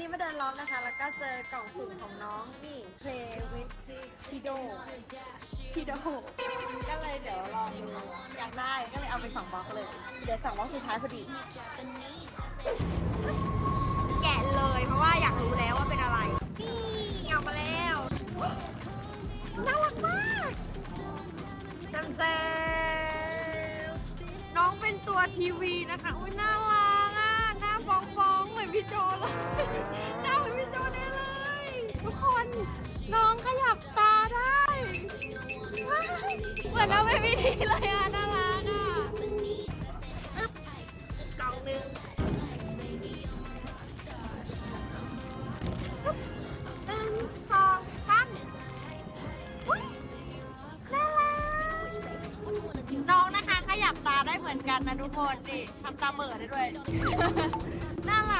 นี้มาเดินล็อบนะคะ แล้วก็เจอกล่องสุ่มของน้องนี่ Play with Pido Pido ก็เลยเดี๋ยวลองดูอยากได้ก็เลยเอาไปสองบล็อกเลย เดี๋ยวสองบล็อกสุดท้ายพอดี แกะเลยเพราะว่าอยากรู้แล้วว่าเป็นอะไร นี่เอามาแล้วน่ารักมากจำเจน้องเป็นตัวทีวีนะคะอุ้ย น้องขยับตาได้ว้ายเหมือนน้องเบบี้ดีเลยอะน่ารักอะอึ๊บอีกกล่องหนึงหนึ่งสองสามอุ๊ยน่ารักน้องนะคะขยับตาได้เหมือนกันนะทุกคนนี่ทำตาเบิดได้ด้วย น่ารัก